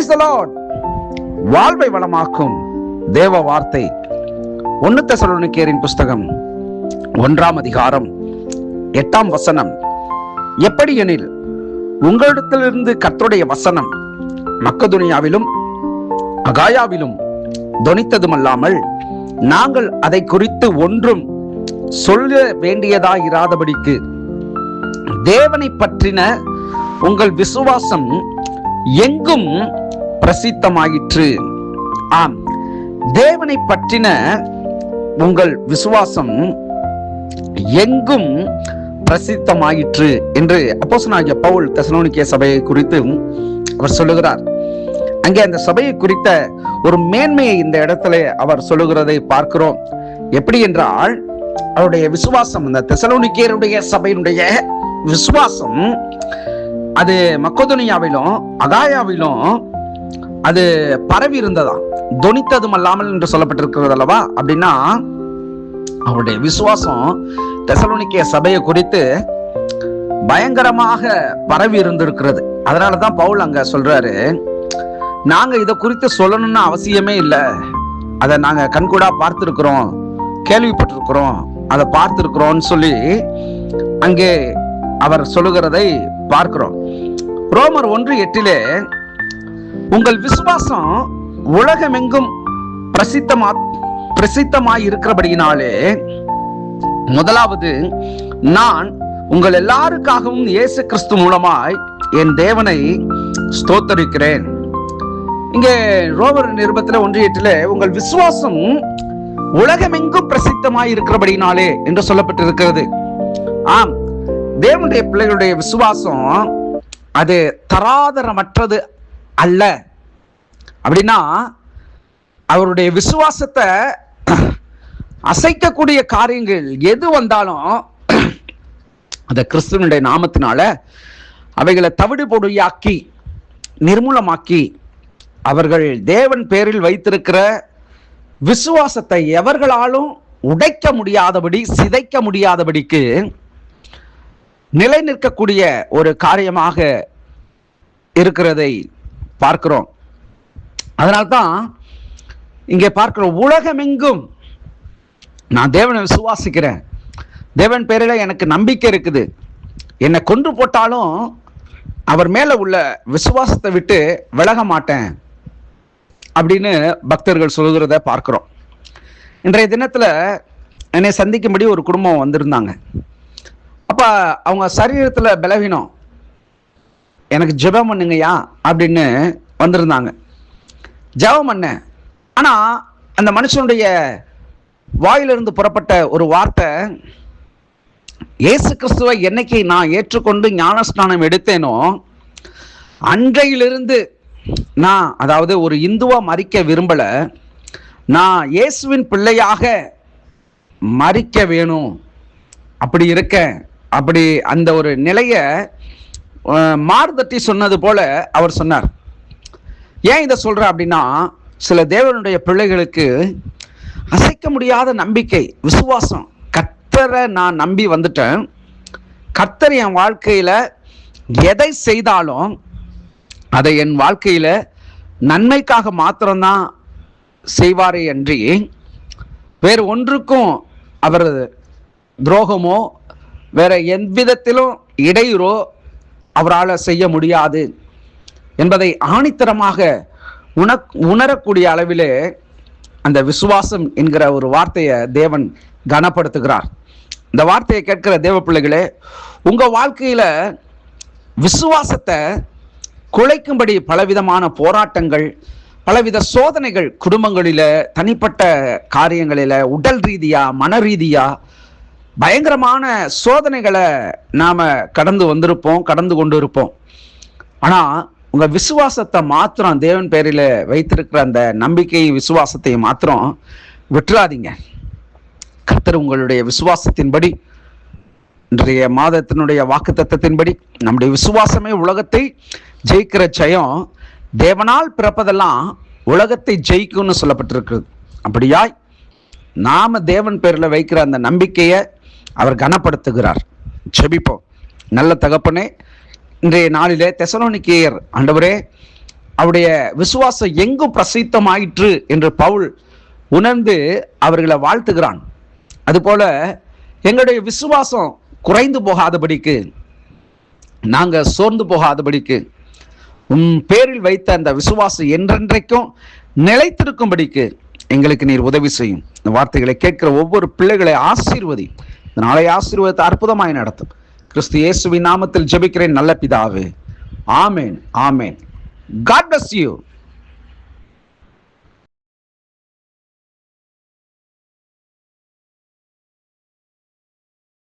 Praise the Lord வாழ்வை வளமாக்கும் தேவ வார்த்தை. ஒன்னு தெசலோனிக்கேரின் புஸ்தகம் ஒன்றாம் அதிகாரம் எட்டாம் வசனம். எப்படி எனில் உங்களிடத்திலிருந்து கர்த்தருடைய வசனம் மக்கதுனியாவிலும் அகாயாவிலும் துணித்ததுமல்லாமல் நாங்கள் அதை குறித்து ஒன்றும் சொல்ல வேண்டியதாயிராதபடிக்கு தேவனை பற்றின உங்கள் விசுவாசம் எங்கும் பிரசித்தமாயிற்று. ஆம். தேவனை பற்றின உங்கள் விசுவாசம் எங்கும் பிரசித்தமாயிற்று என்று அப்போசனாகிய பவுல் தெசலோனிக்கே சபையை குறித்து அவர் சொல்லுகிறார். அங்கே அந்த சபையை குறித்த ஒரு மேன்மையை இந்த இடத்துல அவர் சொல்லுகிறதை பார்க்கிறோம். எப்படி என்றால் அவருடைய விசுவாசம் இந்த தெசலோனிக்கேருடைய சபையினுடைய விசுவாசம் அது மக்கோதுனியாவிலும் அகாயாவிலும் அது பரவி இருந்ததா? தொனித்ததும் அல்லாமல் என்று சொல்லப்பட்டிருக்கிறது அல்லவா? அப்படின்னா அவருடைய விசுவாசம் தெசலோனிக்கிய சபையை குறித்து பயங்கரமாக பரவி இருந்திருக்கிறது. அதனாலதான் பவுல் அங்க சொல்றாரு நாங்க இதை குறித்து சொல்லணும்னு அவசியமே இல்லை. அதை நாங்க கண்கூடா பார்த்திருக்கிறோம் கேள்விப்பட்டிருக்கிறோம் அதை பார்த்திருக்கிறோம்னு சொல்லி அங்கே அவர் சொல்லுகிறதை பார்க்கிறோம். ரோமர் ஒன்று எட்டிலே உங்கள் விசுவாசம் உலகமெங்கும் பிரசித்தமா பிரசித்தமாய் இருக்கிறபடியினாலே முதலாவது நான் உங்கள் எல்லாருக்காகவும் இயேசு கிறிஸ்து மூலமாய் என் தேவனை ஸ்தோத்தரிக்கிறேன். இங்கே ரோமர் நிருபத்தில் ஒன்று எட்டிலே உங்கள் விசுவாசம் உலகமெங்கும் பிரசித்தமாய் இருக்கிறபடினாலே என்று சொல்லப்பட்டிருக்கிறது. ஆம் தேவனுடைய பிள்ளைகளுடைய விசுவாசம் அது தராதரமற்றது அல்ல. அப்படின்னா அவருடைய விசுவாசத்தை அசைக்கக்கூடிய காரியங்கள் எது வந்தாலும் அந்த கிறிஸ்துவனுடைய நாமத்தினால அவைகளை தவிடு பொடியாக்கி நிர்மூலமாக்கி அவர்கள் தேவன் பேரில் வைத்திருக்கிற விசுவாசத்தை எவர்களாலும் உடைக்க முடியாதபடி சிதைக்க முடியாதபடிக்கு நிலை நிற்கக்கூடிய ஒரு காரியமாக இருக்கிறதை பார்க்கிறோம். அதனால்தான் இங்கே பார்க்கிறோம் உலகமெங்கும் நான் தேவனை விசுவாசிக்கிறேன். தேவன் பேரில் எனக்கு நம்பிக்கை இருக்குது. என்னை கொன்று போட்டாலும் அவர் மேல உள்ள விசுவாசத்தை விட்டு விலக மாட்டேன் அப்படின்னு பக்தர்கள் சொல்கிறத பார்க்கிறோம். இன்றைய தினத்தில் என்னை சந்திக்கும்படி ஒரு குடும்பம் வந்திருந்தாங்க. அப்போ அவங்க சரீரத்தில் பலவீனம். எனக்கு ஜெபம் பண்ணுங்கய்யா அப்படின்னு வந்திருந்தாங்க. ஜெபம் பண்ணேன். ஆனால் அந்த மனுஷனுடைய வாயிலிருந்து புறப்பட்ட ஒரு வார்த்தை இயேசு கிறிஸ்துவை என்னைக்கு நான் ஏற்றுக்கொண்டு ஞானஸ்நானம் எடுத்தேனோ அன்றையிலிருந்து நான் அதாவது ஒரு இந்துவா மறிக்க விரும்பல நான் இயேசுவின் பிள்ளையாக மறிக்க வேணும். அப்படி இருக்கேன் அப்படி அந்த ஒரு நிலைய மார்தட்டி சொன்னது போல அவர் சொன்னார். ஏன் இதை சொல்ற அப்படின்னா சில தேவனுடைய பிள்ளைகளுக்கு அசைக்க முடியாத நம்பிக்கை விசுவாசம். கத்தரை நான் நம்பி வந்துட்டேன். கத்தர் என் வாழ்க்கையில எதை செய்தாலும் அதை என் வாழ்க்கையில நன்மைக்காக மாத்திரம்தான் செய்வாரே அன்றி வேறு ஒன்றுக்கும் அவர் துரோகமோ வேற எவ்விதத்திலும் இடையூறோ அவரால் செய்ய முடியாது என்பதை ஆணித்தரமாக உண உணரக்கூடிய அளவிலே அந்த விசுவாசம் என்கிற ஒரு வார்த்தையை தேவன் கனப்படுத்துகிறார். இந்த வார்த்தையை கேட்கிற தேவ பிள்ளைகளே உங்க வாழ்க்கையில விசுவாசத்தை குலைக்கும்படி பலவிதமான போராட்டங்கள் பலவித சோதனைகள் குடும்பங்களில தனிப்பட்ட காரியங்களில உடல் ரீதியா மன ரீதியா பயங்கரமான சோதனைகளை நாம கடந்து வந்திருப்போம் கடந்து கொண்டு இருப்போம் ஆனா உங்க விசுவாசத்தை மாத்திரம் தேவன் பேரில் வைத்திருக்கிற அந்த நம்பிக்கை விசுவாசத்தை மாத்திரம் விட்டுறாதீங்க. கர்த்தர் உங்களுடைய விசுவாசத்தின்படி இன்றைய மாதத்தினுடைய வாக்கு தத்தத்தின்படி நம்முடைய விசுவாசமே உலகத்தை ஜெயிக்கிற ஜெயம் தேவனால் பிறப்பதெல்லாம் உலகத்தை ஜெயிக்கும்னு சொல்லப்பட்டிருக்கிறது. அப்படியாய் நாம தேவன் பேரில் வைக்கிற அந்த நம்பிக்கையை அவர் கனப்படுத்துகிறார். செபிப்போம் நல்ல தகப்பனே இன்றைய நாளிலே தெசலோனிக்கேயர் ஆண்டவரே அவருடைய விசுவாசம் எங்கும் பிரசித்தமாயிற்று என்று பவுல் உணர்ந்து அவர்களை வாழ்த்துகிறான். அதுபோல எங்களுடைய விசுவாசம் குறைந்து போகாதபடிக்கு நாங்கள் சோர்ந்து போகாதபடிக்கு உன் பேரில் வைத்த அந்த விசுவாசம் என்றென்றைக்கும் நிலைத்திருக்கும்படிக்கு எங்களுக்கு நீர் உதவி செய்யும். இந்த வார்த்தைகளை கேட்கிற ஒவ்வொரு பிள்ளைகளை ஆசீர்வதி. இந்த நாளை ஆசீர்வாதத்தை அற்புதமாய் நடத்தும். கிறிஸ்து இயேசுவின் நாமத்தில் ஜெபிக்கிறேன் நல்ல பிதாவே. ஆமேன் ஆமேன். God bless you